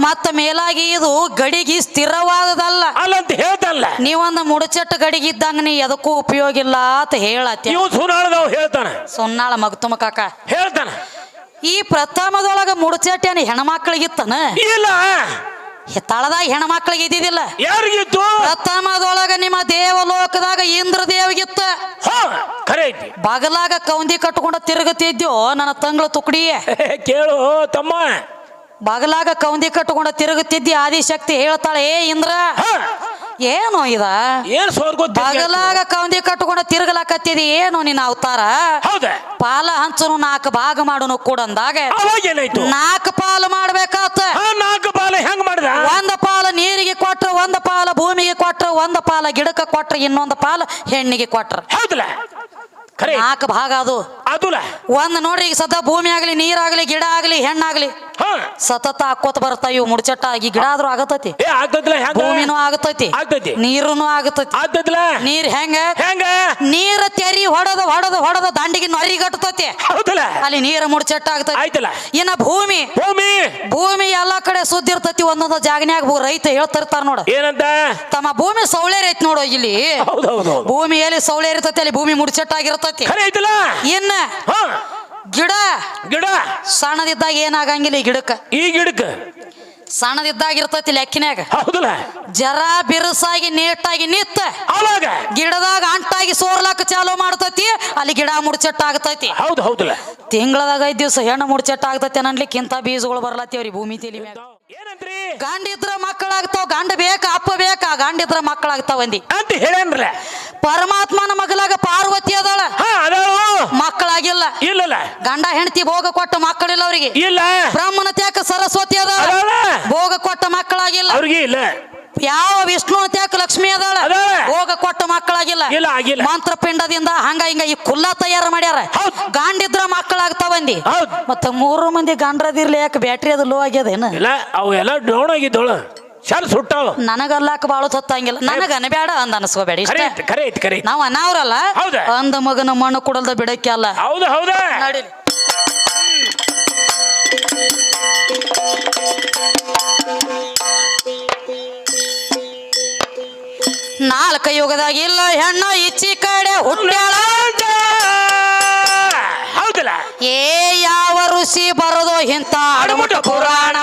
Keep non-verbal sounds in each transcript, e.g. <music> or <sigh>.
ಮತ್ತ ಮೇಲಾಗಿ ಇದು ಗಡಿಗೆ ಸ್ಥಿರವಾದದಲ್ಲ. ಅಲ್ಲಂತ ಹೇಳ್ತಲ್ಲ. ನೀವೊಂದು ಮುಡಚಟ್ಟು ಗಡಿಗೆ ಇದ್ದಂಗ ನೀ ಎದಕ್ಕೂ ಉಪಯೋಗ ಇಲ್ಲ ಅಂತ ಹೇಳತ್ತೆ. ಇವ್ ಸುನಾಳದವ್ ಹೇಳ್ತಾನ. ಸೊನ್ನಾಳ ಮಗತುಮ ಕಾಕ. ಹೇಳ್ತಾನ. ಈ ಪ್ರಥಮದೊಳಗ ಮುಡಚಟ್ಟೇನ ಹೆಣ್ಮಕ್ಳಿಗಿತ್ತನ ಇಲ್ಲ. ಹಿತ್ತಾಳದಾಗ ಹೆಣ್ಮಕ್ಳಿಗೆ ಇದ್ದಿದ್ದಿಲ್ಲ. ಯಾರಿಗಿತ್ತು? ಪ್ರಥಮದೊಳಗ ನಿಮ್ಮ ದೇವಲೋಕದಾಗ ಇಂದ್ರ ದೇವಗಿತ್ತ ಖರೆ ಐತಿ. ಬಗಲಾಗ ಕೌಂದಿ ಕಟ್ಕೊಂಡ ತಿರುಗತಿದ್ಯೋ ನನ್ನ ತಂಗಳ ತುಕಡಿಯೇ? <laughs> ಕೇಳು ತಮ್ಮ. ಬಗಲಾಗ ಕೌಂದಿ ಕಟ್ಕೊಂಡು ತಿರುಗುತ್ತಿದ್ದಿ ಆದಿಶಕ್ತಿ ಹೇಳ್ತಾಳೆ ಏ ಇಂದ್ರ ಏನು ಇದ? ಏನ್ ಬಗಲಾಗ ಕೌಂದಿ ಕಟ್ಕೊಂಡು ತಿರುಗಲಾಕತ್ತಿದಿ ಏನು ನಿನ್ನ ಅವತಾರ? ಹೌದ. ಪಾಲ ಹಂಚನು ನಾಲ್ಕು ಭಾಗ ಮಾಡುನು ಕೂಡ ಅಂದಾಗ. ನಾಲ್ಕು ಪಾಲು ಮಾಡ್ಬೇಕಾತ. ನಾಲ್ಕು ಹೆಂಗ್ ಮಾಡಿದ? ಒಂದ ಪಾಲ ನೀರಿಗೆ ಕೊಟ್ರ ಒಂದ ಪಾಲ ಭೂಮಿಗೆ ಕೊಟ್ರ ಒಂದ ಪಾಲ ಗಿಡಕ್ಕೆ ಕೊಟ್ರ ಇನ್ನೊಂದು ಪಾಲ ಹೆಣ್ಣಿಗೆ ಕೊಟ್ರ. ಹೌದಲ್ಲ ಖರೆ ನಾಲ್ಕು ಭಾಗ ಅದು. ಅದುಲ. ಒಂದ್ ನೋಡ್ರಿ ಈಗ ಸದಾ ಭೂಮಿ ಆಗ್ಲಿ ನೀರಾಗ್ಲಿ ಗಿಡ ಆಗ್ಲಿ ಹೆಣ್ಣಾಗ್ಲಿ. ಹ. ಸತತ ಹಾಕೋತ ಬರ್ತಾ ಇವು ಮುಡ್ಚಟ್ಟ ಆಗಿ ಗಿಡ ಆದ್ರೂ ಆಗತೈತಿ. ಏ ಆಗ್ತದ್ಲ ಹೆಂಗ? ಭೂಮಿನೂ ಆಗತೈತಿ. ಆಗ್ತೈತಿ. ನೀರುನು ಆಗತೈತಿ. ನೀರ್ ಹೆಂಗ? ಹೆಂಗ? ನೀರ ತೆರಿ ಹೊಡದ ಹೊಡದ ಹೊಡದ ದಂಡಿಗೆ ನೊರಿಗಟ್ಟತೈತಿ. ಹೌದಲ್ಲ? ಅಲ್ಲಿ ನೀರ ಮುಡ್ಚಟ್ಟ ಆಗ್ತೈತಿ ಆಯ್ತಲ್ಲ? ಇನ್ನ ಭೂಮಿ. ಭೂಮಿ. ಭೂಮಿ ಎಲ್ಲಾ ಕಡೆ ಸುದ್ದಿ ಇರ್ತೈತಿ ಒಂದೊಂದು ಜಾಗನ್ಯಾಗ ಭೂ- ರೈತ ಹೇಳ್ತಿರ್ತಾರ ನೋಡ. ಏನಂತ? ತಮ್ಮ ಭೂಮಿ ಸೌಳೇರಿ ಐತಿ ನೋಡು ಇಲ್ಲಿ. ಹೌದೌದು ಭೂಮಿ ಎಲ್ಲಿ ಸೌಳೆ ಇರ್ತೈತಿ ಅಲ್ಲಿ ಭೂಮಿ ಮುಡ್ಚಟ್ಟಾಗಿರ್ತೈತಿ. ಖರೆ ಐತಲ್ಲ? ಇನ್ನ ಹ. ಗಿಡ ಗಿಡ. ಸಣ್ಣದಿದ್ದಾಗ ಏನಾಗಂಗಿಲ್ಲ ಈ ಗಿಡಕ್ಕ. ಈ ಗಿಡಕ್ಕ. ಸಣ್ಣದಿದ್ದಾಗ ಇರ್ತೈತಿ ಲೆಕ್ಕಿನ್ಯಾಗ. ಹೌದಲ್ಲ? ಜರ ಬಿರುಸಾಗಿ ನೀಟಾಗಿ ನಿತ್ತ ಅವಾಗ ಗಿಡದಾಗ ಅಂಟಾಗಿ ಸೋರ್ಲಾಕ ಚಾಲೂ ಮಾಡ್ತೈತಿ ಅಲ್ಲಿ ಗಿಡ ಮುಡ್ಚಟ್ಟ ಆಗ್ತೈತಿ ಹೌದು ಹೌದಲ್ಲ? ತಿಂಗಳದಾಗ ಐದ್ ದಿವಸ ಹೆಣ್ಣು ಮುಡ್ಚಟ್ಟ ಆಗ್ತೈತಿ ಅನ್ಲಿಕ್ಕೆ ಇಂಥ ಬೀಜಗಳು ಬರ್ಲತ್ತೀವ್ರಿ ಭೂಮಿ ತಲಿ ಮ್ಯಾಗ. ಏನಂತ್ರಿ ಗಂಡ ಇದ್ರ ಮಕ್ಕಳಾಗ್ತಾವ ಗಂಡ ಬೇಕ ಅಪ್ಪ ಬೇಕ ಗಂಡ ಇದ್ರ ಮಕ್ಕಳಾಗ್ತಾವ ಅಂದಿ. ಅಂತ ಹೇಳೇನ್ರಲ್ಲ ಪರಮಾತ್ಮನ ಮಗಲಾಗ ಪಾರ್ವತಿ ಅದಾಳ. ಹಾ ಮಕ್ಕಳಾಗಿಲ್ಲ. ಇಲ್ಲಲ್ಲ. ಗಂಡ ಹೆಂಡತಿ ಭೋಗ ಕೊಟ್ಟ ಮಕ್ಕಳಿಲ್ಲ ಅವ್ರಿಗೆ. ಇಲ್ಲ. ಬ್ರಹ್ಮನ ತ್ಯಾಕ ಸರಸ್ವತಿ ಅದಾಳ. ಅದಾಳ. ಭೋಗ ಕೊಟ್ಟ ಮಕ್ಕಳಾಗಿಲ್ಲ. ಅವ್ರಿಗೆ ಇಲ್ಲ. ಯಾವ ವಿಷ್ಣು ತ್ಯಾಕ ಲಕ್ಷ್ಮಿ ಅದಾಳ? ಹೋಗ ಕೊಟ್ಟ ಮಕ್ಕಳಾಗಿಲ್ಲ. ಇಲ್ಲ ಆಗಿಲ್ಲ. ಮಂತ್ರ ಪಿಂಡದಿಂದ ಹಂಗ ಹಿಂಗ ಈ ಕುಲ್ಲ ತಯಾರು ಮಾಡ್ಯಾರ. ಗಾಂಡಿದ್ರ ಮಕ್ಕಳಾಗ್ತಾವಂದಿ ಬಂದಿ ಮತ್ತ ಮೂರು ಮಂದಿ ಗಂಡ್ರದಿರ್ಲಿ ಯಾಕೆ ಬ್ಯಾಟ್ರಿ ಅದು ಲೋ ಆಗ್ಯದೇನ ಇಲ್ಲ ಅವು ಎಲ್ಲ ಡೌನ್ ಸುಟ್ಟಾವ. ನನಗಲ್ಲಾಕ ಬಾಳು ಹೊತ್ತಂಗಿಲ್ಲ. ನನಗ ಬೇಡ ಅಂದ ಅನಸ್ಕೋಬೇಡ ನಾವ್ ಅನಾವ್ರಲ್ಲ. ಅಂದ ಮಗನ ಮಣ್ಣು ಕುಡಲ್ದ ಬಿಡಕ್ಕೆ ಅಲ್ಲ. ಹೌದು ನಾಲ್ಕ ಯುಗದಾಗ ಇಲ್ಲ ಹೆಣ್ಣ ಇಚ್ಚಿ ಕಡೆ ಹುಟ್ಟ್ಯಾಳ ಹೌದಲ್ಲ? ಏ ಯಾವ ಋಷಿ ಬರೋದು ಇಂಥ ಅಡಮುಟ ಪುರಾಣ.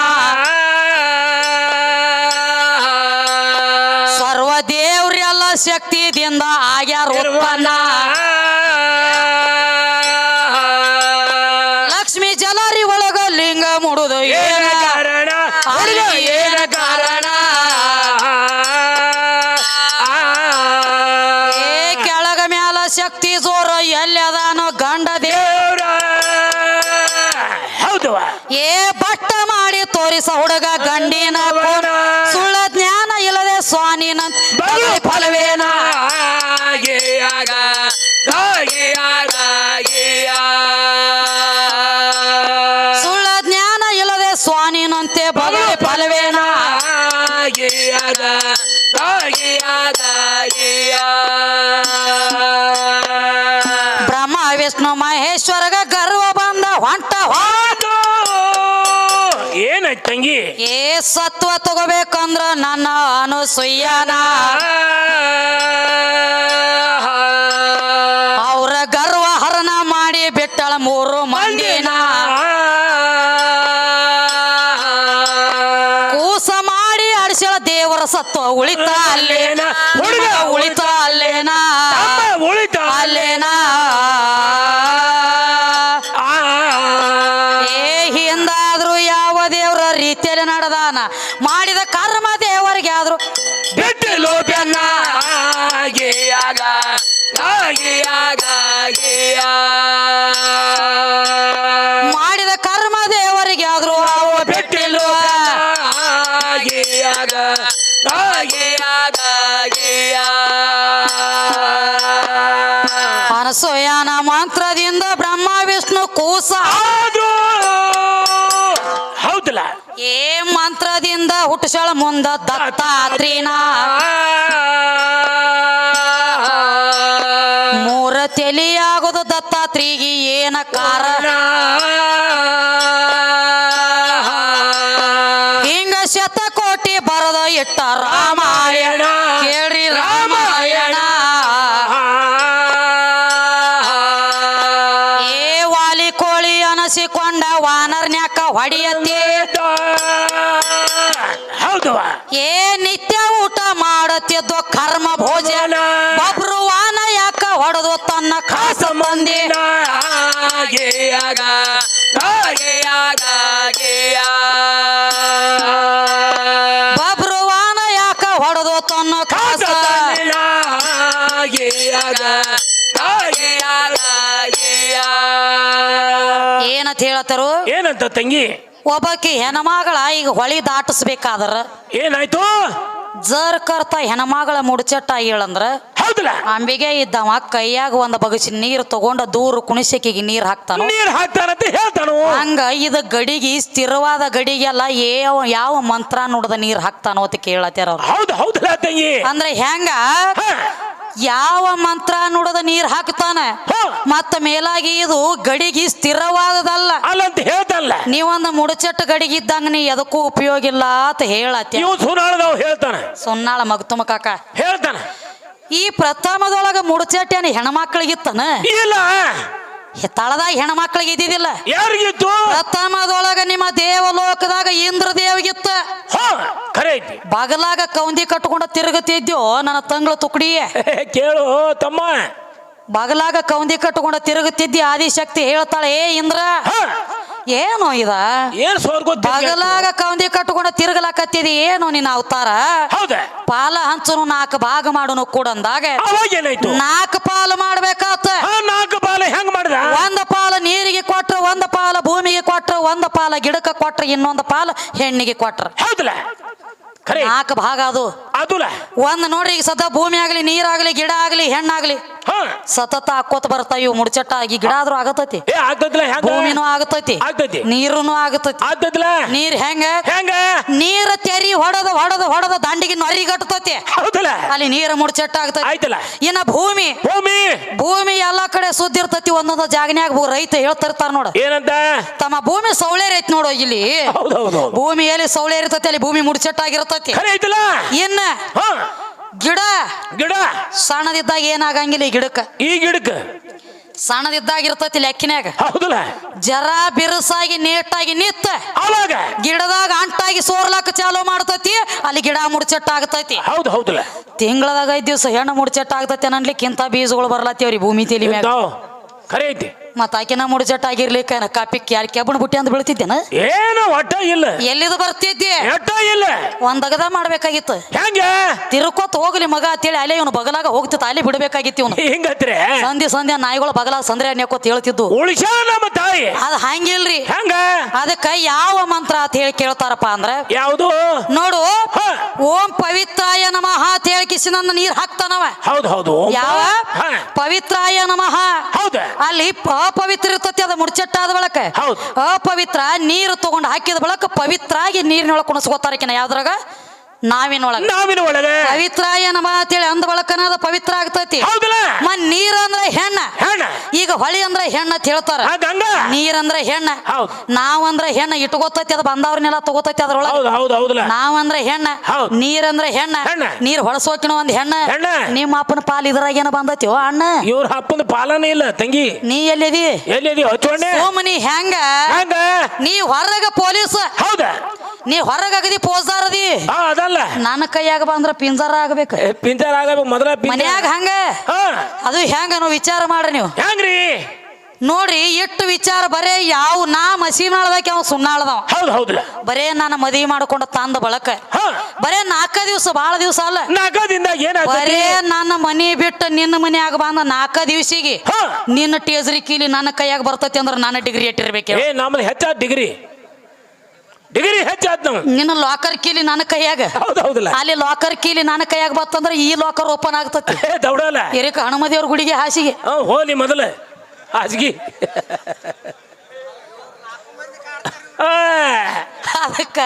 ಸರ್ವ ದೇವ್ರೆಲ್ಲ ಶಕ್ತಿದಿಂದ ಆಗ್ಯಾರ ಉತ್ಪನ್ನ. ಏ ಬಟ್ಟ ಮಾಡಿ ತೋರಿಸ ಹುಡುಗ ಗಂಡಿನ. ಸುಳ್ಳ ಜ್ಞಾನ ಇಲ್ಲದೆ ಸ್ವಾನಿನಂತ ಫಲವೇನ? ಸುಳ್ಳ ಜ್ಞಾನ ಇಲ್ಲದೆ ಸ್ವಾನಿನಂತೆ ಬಗೆ ಫಲವೇನ? ಬ್ರಹ್ಮ ವಿಷ್ಣು ಮಹೇಶ್ವರಗ ಗರ್ವ ಬಂದ ಹೊಂಟ ತಂಗಿ. ಏ ಸತ್ವ ತಗೋಬೇಕಂದ್ರ ನನ್ನ ಅನುಸೂಯನ ಅವ್ರ ಗರ್ವ ಹರಣ ಮಾಡಿ ಬಿಟ್ಟಳ ಮೂರು ಮಂದಿನ. ಕೂಸ ಮಾಡಿ ಅಡಿಸಳ ದೇವರ ಸತ್ವ ಉಳಿತ ಅಲ್ಲೇನ. ಹುಡುಗ ಉಳಿತ ಅಲ್ಲೇನ. ಉಳಿತ ಅನಸೂಯನ ಮಂತ್ರದಿಂದ ಬ್ರಹ್ಮ ವಿಷ್ಣು ಕೂಸ. ಹೌದಲ್ಲ? ಏ ಮಂತ್ರದಿಂದ ಹುಟ್ಟಸಳ ಮುಂದ ದತ್ತಾತ್ರಿನ ಮೂರ ತಲಿಯಾಗೋದು ದತ್ತಾತ್ರಿಗೆ ಏನ ಕಾರಣ? ಅನಸಿಕೊಂಡ ವಾನರ್ನ್ಯಾಕ ಹೊಡಿಯತ್ತೆ. ಹೌದು. ಏ ನಿತ್ಯ ಊಟ ಮಾಡುತ್ತಿದ್ದು ಕರ್ಮ ಭೋಜನ ಒಬ್ರು ವಾನ ಯಾಕ ಹೊಡೆದು ತನ್ನ ಕಾಸ ಮಂದಿ ಒಬ್ರು ವಾನ ಯಾಕ ಹೊಡೆದು ತನ್ನ ಕಾಸ ಏನಂತ ಹೇಳತ್ತಾರು? ಏನಂತ ತಂಗಿ? ಒಬ್ಬಕಿ ಹೆಣಮಗಳ ಈಗ ಹೊಳಿ ದಾಟಿಸ್ಬೇಕಾದ್ರ. ಏನಾಯ್ತು? ಜರ್ ಕರ್ತ ಹೆಣಮಗಳ ಮುಡ್ಚಟ್ಟ ಹೇಳಂದ್ರ ಹೌದಲ್ಲ? ಅಂಬಿಗೆ ಇದ್ದವ ಕೈಯಾಗ ಒಂದ್ ಬಗಸಿ ನೀರ್ ತಗೊಂಡ ದೂರ ಕುಣಿಸಕಿಗೆ ನೀರ್ ಹಾಕ್ತಾನ? ನೀರ್ ಹಾಕ್ತಾನಂತ ಹೇಳ್ತಾನು? ಹಂಗ ಇದ ಗಡಿಗೆ ಸ್ಥಿರವಾದ ಗಡಿಗೆಲ್ಲ ಯಾವ ಯಾವ ಮಂತ್ರ ನೋಡದ ನೀರ್ ಹಾಕ್ತಾನೋ ಅಂತ ಕೇಳತ್ತಾರ ಹೌದು ಹೌದಲ್ಲ ತಂಗಿ? ಅಂದ್ರೆ ಹೆಂಗ? ಯಾವ ಮಂತ್ರ ನೋಡದ ನೀರ್ ಹಾಕ್ತಾನ. ಮತ್ತ ಮೇಲಾಗಿ ಇದು ಗಡಿಗೆ ಸ್ಥಿರವಾದದಲ್ಲ. ಅಲ್ಲಂತ ಹೇಳ್ತಲ್ಲ. ನೀವೊಂದು ಮುಡಚಟ್ಟು ಗಡಿಗೆ ಇದ್ದಂಗ ನೀ ಎದಕ್ಕೂ ಉಪಯೋಗ ಇಲ್ಲ ಅಂತ ಹೇಳತ್ತೆ ಇವ್ ಸುನಾಳದವ್ ಹೇಳ್ತಾನ. ಸುನ್ನಾಳ ಮಗ್ತುಮ ಕಾಕ. ಹೇಳ್ತಾನೆ. ಈ ಪ್ರಥಮದೊಳಗ ಮುಡಚಟ್ಟೆ ಹೆಣ್ಮಕ್ಳಿಗಿತ್ತನ? ಇಲ್ಲ. ತಳದಾಗ ಹೆಣ್ಮಕ್ಳಿಗೆ ಇದ್ದಿದ್ದಿಲ್ಲ. ಯಾರಿಗಿತ್ತು? ಪ್ರಥಮದೊಳಗ ನಿಮ್ಮ ದೇವಲೋಕದಾಗ ಇಂದ್ರ ದೇವಗಿತ್ತ ಖರೆ ಐತಿ. ಬಗಲಾಗ ಕೌಂದಿ ಕಟ್ಕೊಂಡ ತಿರುಗತಿದ್ಯೋ ನನ್ನ ತಂಗಳ ತುಕಡಿ. ಕೇಳು ತಮ್ಮ. ಬಗಲಾಗ ಕೌಂದಿ ಕಟ್ಕೊಂಡ ತಿರುಗುತ್ತಿದ್ದಿ ಆದಿಶಕ್ತಿ ಹೇಳ್ತಾಳೆ ಏ ಇಂದ್ರ ಏನು ಇದ? ಏನ್ ಸೋರ್ ಬಗಲಾಗ ಕವಂದಿ ಕಟ್ಕೊಂಡ ತಿರುಗಲಾಕತ್ತಿದಿ ಏನು ನಿನ್ನ ಅವತಾರ? ಹೌದ? ಪಾಲ ಹಂಚನು ನಾಲ್ಕು ಭಾಗ ಮಾಡುನು ಕೂಡ ಅಂದಾಗ. ಅವಾಗ ಏನಾಯ್ತು? ನಾಲ್ಕು ಪಾಲು ಮಾಡ್ಬೇಕಾತ. ಆ ನಾಲ್ಕು ಬಾಲ ಹೆಂಗ್ ಮಾಡಿದ? ಒಂದ ಪಾಲ ನೀರಿಗೆ ಕೊಟ್ರ ಒಂದ ಪಾಲ ಭೂಮಿಗೆ ಕೊಟ್ರ ಒಂದ ಪಾಲ ಗಿಡಕ್ಕೆ ಕೊಟ್ರ ಇನ್ನೊಂದು ಪಾಲ ಹೆಣ್ಣಿಗೆ ಕೊಟ್ರ. ಹೌದಲ್ಲ? ಖರೆ ನಾಲ್ಕು ಭಾಗ ಅದು. ಅದುಲ. ಒಂದ್ ನೋಡ್ರಿ ಈಗ ಸದಾ ಭೂಮಿ ಆಗ್ಲಿ ನೀರಾಗ್ಲಿ ಗಿಡ ಆಗ್ಲಿ ಹೆಣ್ಣಾಗ್ಲಿ. ಹ. ಸತತ ಹಾಕೋತ ಬರ್ತಾವ ಇವು ಮುಡ್ಚಟ್ಟ ಆಗಿ ಗಿಡ ಆದ್ರೂ ಆಗತೈತಿ. ಏ ಆಗ್ತದ್ಲ ಹೆಂಗ? ಭೂಮಿನೂ ಆಗತೈತಿ. ಆಗ್ತೈತಿ. ನೀರುನು ಆಗತೈತಿ. ನೀರ್ ಹೆಂಗ? ಹೆಂಗ? ನೀರ ತೆರಿ ಹೊಡದ ಹೊಡದ ಹೊಡದ ದಂಡಿಗೆ ನೊರಿ ಗಟ್ಟತೈತಿ ಹೌದಲ್ಲ? ಅಲ್ಲಿ ನೀರ ಮುಡ್ಚಟ್ಟ ಆಗ್ತೈತಿ ಆಯ್ತಲ್ಲ? ಇನ್ನ ಭೂಮಿ. ಭೂಮಿ. ಭೂಮಿ ಎಲ್ಲಾ ಕಡೆ ಸುದ್ದಿ ಇರ್ತೈತಿ ಒಂದೊಂದು ಜಾಗನ್ಯಾಗ ಭೂ- ರೈತ ಹೇಳ್ತಿರ್ತಾರ ನೋಡ. ಏನಂತ? ತಮ್ಮ ಭೂಮಿ ಸೌಳೇರ್ ಐತಿ ನೋಡು ಇಲ್ಲಿ. ಹೌದೌದು ಭೂಮಿ ಎಲ್ಲಿ ಸೌಳೆ ಇರ್ತೈತಿ ಅಲ್ಲಿ ಭೂಮಿ ಮುಡ್ಚಟ್ಟಾಗಿರ್ತೈತಿ. ಖರೆ ಐತಲ್ಲ? ಇನ್ನ ಹ. ಗಿಡ? ಗಿಡ. ಸಣ್ಣದಿದ್ದಾಗ ಏನಾಗಂಗಿಲ್ಲ ಈ ಗಿಡಕ್ಕ? ಈ ಗಿಡಕ್ಕೆ? ಸಣ್ಣದಿದ್ದಾಗ ಇರ್ತೈತಿ ಲೆಕ್ಕಿನಾಗ ಹೌದಲ್ಲ? ಜರ ಬಿರುಸಾಗಿ ನೀಟಾಗಿ ನಿತ್ತ ಅವಾಗ ಗಿಡದಾಗ ಅಂಟಾಗಿ ಸೋರ್ಲಾಕ ಚಾಲು ಮಾಡ್ತೈತಿ ಅಲ್ಲಿ ಗಿಡ ಮುಡ್ಚಟ್ಟ ಆಗ್ತೈತಿ ಹೌದು ಹೌದಲ್ಲ. ತಿಂಗಳದಾಗ ಐದ್ ದಿವಸ ಹೆಣ್ಣು ಮುಡ್ಚಟ್ಟ ಆಗ್ತೈತಿ ಅನ್ನಲಿಕ್ಕಿಂತ ಬೀಜಗಳು ಬರ್ಲತ್ತೇವ್ರಿ ಭೂಮಿ ತೆಲಿ ಮ್ಯಾಗ. ಖರೆ ಐತಿ. ಮತ್ತ ಆಕಿನ ಆಗಿರ್ಲಿ ಆಗಿರ್ಲಿಕ್ಕ ಕಾಪಿ ಕ್ಯಾರ್ ಕೆಬ್ಬಣ ಬುಟ್ಟಿ ಅಂತ ಬೀಳ್ತಿದ್ದೇನ? ಏನು ಒಟ್ಟ ಇಲ್ಲ. ಎಲ್ಲಿದು ಬರ್ತಿದ್ದೆ? ಎಟ್ಟ ಇಲ್ಲ. ಒಂದಗದ ಮಾಡ್ಬೇಕಾಗಿತ್ತು. ಹೆಂಗ? ತಿರುಕೋತ್ ಹೋಗ್ಲಿ ಮಗ ಅಂತೇಳಿ ಅಲ್ಲೇ ಇವನು ಬಗಲಾಗ ಹೋಗ್ತಿತ್ತು ಅಲ್ಲಿ ಬಿಡ್ಬೇಕಾಗಿತ್ತು ಇವನು. ಹಿಂಗತ್ರೆ? ಸಂಧಿ ಸಂಧ್ಯಾ ನಾಯಿಗಳು ಬಗಲಾಗ ಸಂದ್ರೆ ಅನ್ಯಕೋತ್ ಹೇಳ್ತಿದ್ದು. ಅದ ನಮ್ಮ ತಾಯಿ. ಅದ್ ಹಂಗಿಲ್ರಿ. ಹೆಂಗ? ಅದಕ್ಕ ಯಾವ ಮಂತ್ರ ಅಂತ ಹೇಳಿ ಕೇಳ್ತಾರಪ್ಪ ಅಂದ್ರ ಯಾವುದು? ನೋಡು ಓಂ ಪವಿತ್ರಾಯ ನಮಃ ಅಂತ ಹೇಳಿ ಕಿಸಿನಂದ ನೀರ್ ಹಾಕ್ತಾನವ. ಹೌದು ಹೌದು ಯಾವ. ಪವಿತ್ರಾಯ ನಮಃ. ಹೌದ. ಅಲ್ಲಿ ಪ- ಅಪವಿತ್ರ ಇರ್ತತಿ ಅದ ಮುಡ್ಚಟ್ಟಾದ ಬಳಕ ಹೌದು. ಅಪವಿತ್ರ ನೀರು ತಗೊಂಡು ಹಾಕಿದ ಬಳಕ ಪವಿತ್ರ ಆಗಿ ನೀರಿನೊಳಗೆ ಕುಣಿಸ್ಕೋತಾರಕಿನ ಯಾವ್ದ್ರಾಗ ನಾವಿನೊಳಗ ನಾವಿನ ಒಳಗೆ. ಪವಿತ್ರಾಯ ನಮಃ ಅಂತೇಳಿ ಅಂದ ಬಳಕನಾದ ಪವಿತ್ರ ಆಗ್ತೈತಿ. ಹೌದಲ್ಲ? ನೀರ್ ಅಂದ್ರೆ ಹೆಣ್ಣ. ಹೆಣ್ಣ. ಈಗ ಹೊಳಿ ಅಂದ್ರೆ ಹೆಣ್ಣ ಅಂತ ಹೇಳ್ತಾರ. ಗಂಗ ನೀರಂದ್ರೆ ಹೆಣ್ಣ. ಹೌದು. ನಾವಂದ್ರೆ ಹೆಣ್ಣ ಇಟ್ಕೋತೈತಿ ಅದ ಬಂದವ್ರನ್ನೆಲ್ಲ ತಗೋತೈತಿ ಅದ್ರೊಳಗ. ಹೌದು ಹೌದು ಹೌದಲ್ಲ? ನಾವಂದ್ರೆ ಹೆಣ್ಣ. ನೀರ್ ಅಂದ್ರೆ ಹೆಣ್ಣ. ಹೆಣ್ಣ. ನೀರ್ ಹೊಳಸೋಕಿನ ಒಂದ್ ಹೆಣ್ಣ. ಹೆಣ್ಣ. ನಿಮ್ಮ ಅಪ್ಪನ ಪಾಲ್ ಇದ್ರಾಗ ಏನ ಬಂದೈತಿ? ಅಣ್ಣ. ಇವ್ರ ಅಪ್ಪನ ಪಾಲನೆ ಇಲ್ಲ ತಂಗಿ. ನೀ ಎಲ್ಲಿದಿ? ಎಲ್ಲಿದಿ? ಹಚ್ಚೋಣೆ ಸೋಮನಿ ಹೆಂಗ? ಹೆಂಗ? ನೀ ಹೊರಗ ಪೊಲೀಸ್. ಹೌದ? ನೀ ಹೊರಗ ಪೋಸಾರದಿ ಹಾ ಅದಲ್ಲ. ನನ್ನ ಕೈಯಾಗ ಬಂದ್ರ ಪಿಂಜಾರ ಆಗ್ಬೇಕು. ಏ, ಪಿಂಜಾರ ಆಗಬೇಕು ಮೊದಲ ಮನ್ಯಾಗ ಹಂಗ. ಹಾ. ಅದು ಹೆಂಗ ನಾವು ವಿಚಾರ ಮಾಡ್ರಿ ನೀವು. ಹೆಂಗ್ರಿ? ನೋಡ್ರಿ ಎಷ್ಟು ವಿಚಾರ ಬರೇ ಯಾವ ನಾ ಮಸೀನಾಳದಕ್ಕೆ ಅವ ಸುನ್ನಾಳದವ ಹೌದು ಹೌದಲ್ಲ ಬರೇ ನಾನು ಮದುವೆ ಮಾಡ್ಕೊಂಡು ತಂದ ಬಳಕ. ಹಾ. ಬರೇ ನಾಲ್ಕ ದಿವಸ ಬಾಳ ದಿವಸ ಅಲ್ಲ. ನಾಲ್ಕದಿಂದ ಬರೇ ನನ್ನ ಮನಿ ಬಿಟ್ಟು ನಿನ್ನ ಮನ್ಯಾಗ ಬಂದ ನಾಲ್ಕ ದಿವಸಿಗೆ. ಹಾ. ನಿನ್ನ ಟೇಜರಿ ಕೀಲಿ ನನ್ನ ಕೈಯಾಗ ಬರ್ತೈತಿ ಅಂದ್ರೆ ನಾನು ಡಿಗ್ರಿ ಇಟ್ಟಿರ್ಬೇಕು ಏ ಹೆಚ್ಚ ಡಿಗ್ರಿ ಡಿಗ್ರಿ ಹೆಚ್ಚಾದ್ ನಾವು ನಿನ್ನ ಲಾಕರ್ ಕೀಲಿ ನನ್ನ ಕೈಯಾಗ. ಹೌದು ಹೌದಲ್ಲ. ಅಲ್ಲಿ ಲಾಕರ್ ಕೀಲಿ ನನ್ನ ಕೈಯಾಗ ಬರ್ತಂದ್ರೆ ಈ ಲಾಕರ್ ಓಪನ್ ಆಗ್ತತಿ. ಏ ದೌಡಲ್ಲ. ಹನುಮದೇವ್ರ ಗುಡಿಗೆ ಹಾಸಿಗೆ. ಹೋಲಿ ಮೊದಲ. ಹಾಸಿಗೆ. ಅದಕ್ಕ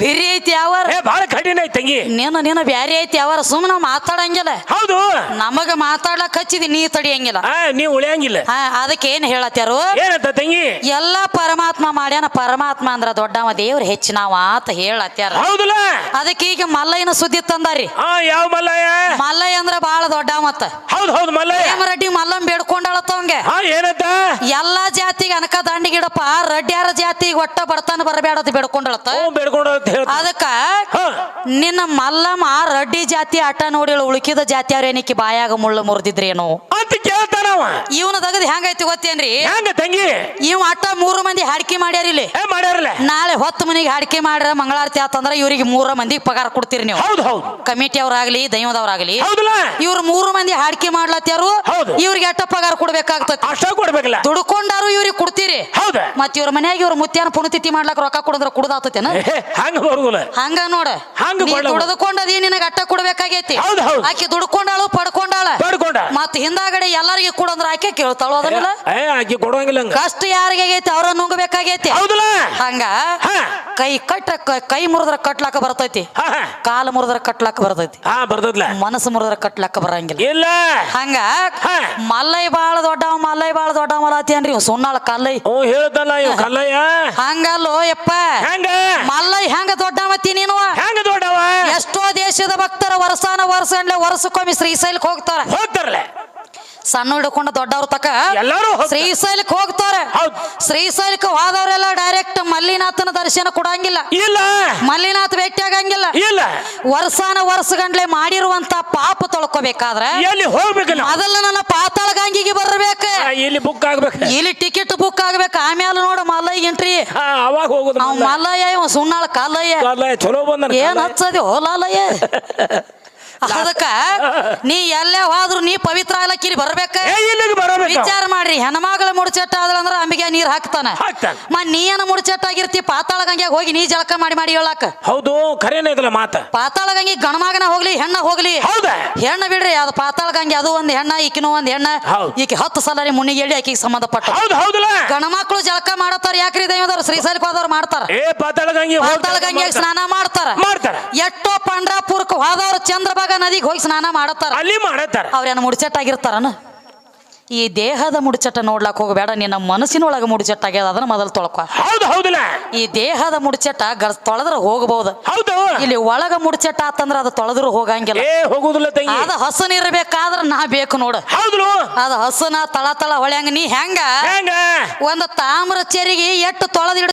ಬಿರಿ ಐತಿ ಯಾವಾರ? ಬಾಳ ಕಠಿಣ ಐತಿ ತಂಗಿ. ನೀನು ನೀನು ಬ್ಯಾರೆ ಐತಿ ಯಾವಾರ? ಸುಮ್ಮನೆ ಮಾತಾಡಂಗಿಲ್ಲ. ಹೌದು. ನಮಗ ಮಾತಾಡ್ಲಕ್ ಹಚ್ಚಿದಿ ನೀ ತಡಿಯಂಗಿಲ್ಲ. ನೀ ನೀವ್ ಉಳಿಯಂಗಿಲ್ಲ. ಅದಕ್ಕೆ ಏನ್ ಹೇಳತ್ತಾರು ಏನಂತ ತಂಗಿ? ಎಲ್ಲ ಪರಮಾತ್ಮ ಮಾಡ್ಯಾನ ಪರಮಾತ್ಮ ಅಂದ್ರ ದೊಡ್ಡವ ದೇವ್ರ ಹೆಚ್ಚಿನವ ಅಂತ ಹೇಳತ್ಯಾರ. ಹೌದಲ್ಲ? ಅದಕ್ಕೆ ಈಗ ಮಲ್ಲಯ್ಯನ ಸುದ್ದಿ ತಂದಾರಿ. ಯಾವ ಮಲ್ಲಯ್ಯ? ಮಲ್ಲಯ್ಯ ಅಂದ್ರ ಬಾಳ ದೊಡ್ಡ ಮತ್ತ. ಹೌದ್ ಹೌದ್ ಮಲ್ಲಯ್ಯ. ಹೇಮರೆಡ್ಡಿ ಮಲ್ಲಂ ಬೇಡ್ಕೊಂಡಳತ್ತವಂಗೆ ಹಾ ಏನಂತ? ಎಲ್ಲಾ ಜಾತಿಗೆ ಅನಕ ದಂಡಿಗಿಡಪ್ಪ ರೆಡ್ಡಿಯಾರ ಜಾತಿಗೆ ಒಟ್ಟ ಬಡತನ ಬರಬೇಡ ಬೇಡ್ಕೊಂಡಳತ್ತ. ಹ್ಞೂ ಬೇಡ್ಕೊಂಡು ಅಂತ ಹೇಳ್ತ ಅದಕ್ಕ ನಿನ್ನ ಮಲ್ಲಮ್ಮ ರೆಡ್ಡಿ ಜಾತಿ ಆಟ ನೋಡಿ ಉಳುಕಿದ ಜಾತಿ ಬಾಯಾಗ ಮುಳ್ಳು ಮುರಿದಿದ್ರೇನು? ಕೇಳ್ತಾನವ ಇವನ ತಗದ್ ಹೆಂಗೈತಿ ಗೊತ್ತೇನ್ರಿ? ಹೆಂಗ ತಂಗಿ? ಇವ್ ಅಟ್ಟ ಮೂರು ಮಂದಿ ಹಾಡಿಕೆ ಮಾಡ್ಯಾರ ಇಲ್ಲಿ. ಏ ಮಾಡ್ಯಾರಲ್ಲ? ನಾಳೆ ಹೊತ್ತು ಮನಿಗೆ ಹಾಡಿಕೆ ಮಾಡ್ರ ಮಂಗಳಾರತಿ ಆತಂದ್ರ ಇವ್ರಿಗೆ ಮೂರ ಮಂದಿಗೆ ಪಗಾರ ಕೊಡ್ತೀರಿ ನೀವು. ಹೌದು ಹೌದು. ಕಮಿಟಿ ಅವ್ರಾಗ್ಲಿ ದೈವದವ್ರಾಗ್ಲಿ ಹೌದಲ್ಲ? ಇವ್ರು ಮೂರು ಮಂದಿ ಹಾಡಿಕೆ ಮಾಡ್ಲತ್ಯಾರು ಹೌದು. ಇವ್ರಿಗೆ ಎಟ್ಟ ಪಗಾರ ಕೊಡ್ಬೇಕಾಗ್ತತಿ? ಅಷ್ಟ ಕೊಡ್ಬೇಕಲ್ಲ? ದುಡ್ಕೊಂಡಾರು ಇವ್ರಿಗೆ ಕೊಡ್ತೀರಿ. ಹೌದು. ಮತ್ ಇವ್ರ ಮನ್ಯಾಗ ಇವ್ರ ಮುತ್ಯಾನ ಪುಣತಿಥಿ ಮಾಡ್ಲಾಕ ರೊಕ್ಕ ಕೊಡಿದ್ರ ಕುಡ್ದಾತತೇನ? ಏ, ಹಂಗ ಬರುದಿಲ್ಲ. ಹಂಗ ನೋಡ. ಹಂಗ ದುಡ್ಕೊಂಡದಿ ನಿನಗ ಅಟ್ಟ ಕೊಡ್ಬೇಕಾಗೈತಿ. ಆಕೆ ಹೌದ್. ಆಕಿ ದುಡ್ಕೊಂಡಾಳು ಪಡ್ಕೊಂಡಾಳ. ಪಡ್ಕೊಂಡ ಮತ್ ಹಿಂದಾಗಡೆ ಎಲ್ಲಾರಿಗೆ ಕೊಡಂದ್ರ ಆಕೆ ಕೇಳ್ತಾಳು ಏ ಆಕಿ ಕೊಡುವಂಗಿಲ್ಲ ಹಂಗ. ಕಷ್ಟ ಯಾರಿಗೆ ಆಗೈತಿ ಅವ್ರ ನುಂಗಬೇಕಾಗೈತಿ? ಹೌದಲ್ಲ? ಹಂಗ? ಹಾ. ಕೈ ಕಟ್ಟ ಕ- ಕೈ ಮುರಿದ್ರ ಕಟ್ಲಾಕ ಬರ್ತೈತಿ. ಹಾ ಹಾ. ಕಾಲು ಮುರಿದ್ರ ಕಟ್ಲಾಕ ಬರ್ತೈತಿ. ಹಾ ಬರ್ತದ್ಲ. ಮನಸ್ಸು ಮುರಿದ್ರ ಕಟ್ಲಾಕ ಬರಂಗಿಲ್ಲ. ಇಲ್ಲ. ಹಂಗ? ಹಾ. ಮಲ್ಲೈ ಬಾಳ ದೊಡ್ಡವ ಮಲ್ಲೈ ಬಾಳ ದೊಡ್ಡವ ಮಲಾತಿಯನ್ರಿ ಇವ್ ಸುಣ್ಣಾಳ ಕಲ್ಲೈ. ಹ್ಞೂ ಹೇಳ್ದಲ್ಲ ಇವ್ ಕಲ್ಲಯ್ಯ. ಹಂಗಲ್ಲೋ ಯಪ್ಪ. ಹೆಂಗ? ಮಲ್ಲೈ ಹೆಂಗ ದೊಡ್ಡವತಿ ನೀನು? ಹೆಂಗ ದೊಡ್ಡವ? ಎಷ್ಟೋ ದೇಶದ ಭಕ್ತರ ವರ್ಷಾನ ವರ್ಷ ವರ್ಷಕ್ಕೊಮ್ಮೆ ಶ್ರೀಶೈಲಕ್ಕೆ ಹೋಗ್ತಾರ. ಹೋಗ್ತಾರಲ್ಲ. ಸಣ್ಣ ಹಿಡ್ಕೊಂಡು ದೊಡ್ಡವ್ರ ತಕ ಎಲ್ಲಾರು ಹೋಗ್ತಾರ. ಶ್ರೀಶೈಲಕ್ಕೆ ಹೋಗ್ತಾರೆ. ಶ್ರೀಶೈಲಕ್ ಶ್ರೀಶೈಲಕ್ಕೆ ಹೋದವರೆಲ್ಲ ಡೈರೆಕ್ಟ್ ಮಲ್ಲಿನಾಥನ ದರ್ಶನ ಕೊಡಂಗಿಲ್ಲ. ಇಲ್ಲ. ಮಲ್ಲಿನಾಥ್ ಭೇಟಿ ಆಗಂಗಿಲ್ಲ. ಇಲ್ಲ. ವರ್ಷಾನ ವರ್ಷ ಗಂಟ್ಲೆ ಮಾಡಿರುವಂತ ಪಾಪ ತೊಳ್ಕೊಬೇಕಾದ್ರೆ ಎಲ್ಲಿ ಮೊದಲ ನನ್ನ ಪಾತಾಳ ಗಂಗಿಗೆ ಬರಬೇಕು ಇಲ್ಲಿ ಬುಕ್ ಆಗ್ಬೇಕು? ಇಲ್ಲಿ ಟಿಕೆಟ್ ಬುಕ್ ಆಗ್ಬೇಕು? ಆಮೇಲೆ ನೋಡು ಮಲ್ಲಯ್ಯ ಎಂಟ್ರಿ ಅವಾಗ ಹೋಗುದು ನಾವು ಮಲ್ಲಯ್ಯ. ಸುಣ್ಣಾಳ ಕಾಲಯ್ಯ. ಚಲೋ ಏನ್ ಹಚ್ಚದಿ? ಹೋಲಲ್ಲಯ್ಯ <laughs> ಅದಕ್ಕ ನೀ ಎಲ್ಲೇ ಹೋದ್ರು ನೀ ಪವಿತ್ರ ಆಗ್ಲಕ್ಕಿರಿ ಬರ್ಬೇಕ? ಏ ಇಲ್ಲಿಗೆ ಬರಬೇಕು ವಿಚಾರ ಮಾಡ್ರಿ ಹೆಣ್ಮಗಳ ಮುಡ್ಚೆಟ್ಟ ಅಂದ್ರ ಅಂಬಿಗೆ ನೀರ್ ಹಾಕ್ತಾನ. ಹಾಕ್ತಾನ. ಮ ನೀ ಏನ ಮುಡ್ಚೆಟ್ಟ ಆಗಿರ್ತಿ ಪಾತಾಳ ಗಂಗೆ ಹೋಗಿ ನೀ ಜಳಕ ಮಾಡಿ ಮಾಡಿ ಹೇಳಾಕ. ಹೌದು ಖರೇನ ಇದಲ್ಲ ಮಾತ? ಪಾತಾಳ ಗಂಗೆ ಗಣಮಗನ ಹೋಗ್ಲಿ ಹೆಣ್ಣ ಹೋಗ್ಲಿ. ಹೌದಾ? ಹೆಣ್ಣ ಬಿಡ್ರಿ ಅದು ಪಾತಾಳ ಗಂಗೆ ಅದು ಒಂದ್ ಹೆಣ್ಣ ಈಕಿನೂ ಒಂದ್ ಹೆಣ್ಣ. ಹೌದ್. ಈಕಿ ಹತ್ತು ಸಲ ರೀ ಮುನ್ನಿಗೆ ಹೇಳಿ ಆಕಿಗೆ ಸಂಬಂಧಪಟ್ಟ. ಹೌದು ಹೌದಲ್ಲ? ಗಣಮಕ್ಳು ಜಳಕ ಮಾಡತ್ತಾರ ಯಾಕ್ರಿ ದೇವದವ್ರು? ಶ್ರೀಶೈಲಕ್ಕೆ ಹೋದವ್ರು ಮಾಡ್ತಾರ. ಏ ಪಾತಾಳ ಗಂಗೆ ಪಾತಾಳ ಗಂಗೆ ಸ್ನಾನ ಮಾಡ್ತಾರ. ಮಾಡ್ತಾರ. ಎಷ್ಟೋ ಪಂಡ್ರಾಪುರಕ್ಕೆ ಹೋದವ್ರು ಚಂದ್ರಭಾಗ ನದಿಗೆ ಹೋಗಿ ಸ್ನಾನ ಮಾಡತ್ತಾರ. ಅಲ್ಲಿ ಮಾಡತ್ತಾರ. ಅವ್ರೇನು ಮುಡ್ಚಟ್ಟಾಗಿರ್ತಾರನ? ಈ ದೇಹದ ಮುಡ್ಚಟ ನೋಡ್ಲಾಕ್ ಹೋಗಬೇಡ ನಿನ್ನ ಮನಸ್ಸಿನೊಳಗ ಮುಡಿಚಟ್ಟಾಗ್ಯದ ಅದನ್ನ ಮೊದಲು ತೊಳ್ಕೊ. ಹೌದು ಹೌದಲ್ಲ. ಈ ದೇಹದ ಮುಡ್ಚಟ ಗರ್ ತೊಳೆದ್ರ ಹೋಗಬಹುದು ಹೌದು. ಇಲ್ಲಿ ಒಳಗ ಮುಡ್ಚಟ ಆತಂದ್ರ ಅದು ತೊಳೆದ್ರು ಹೋಗಂಗಿಲ್ಲ. ಏ ಹೋಗುದಿಲ್ಲ ತಂಗಿ. ಅದ ಹಸನ್ ಇರ್ಬೇಕಾದ್ರ ನಾ ಬೇಕು ನೋಡು. ಹೌದು. ಅದ ಹಸನ ತಳ ತಳ ಹೊಳ್ಯಾಂಗ ನೀ ಹೆಂಗ? ಹೆಂಗ? ಒಂದ್ ತಾಮ್ರ ಚೆರಿಗೆ ಎಟ್ಟು ತೊಳೆದಿಡ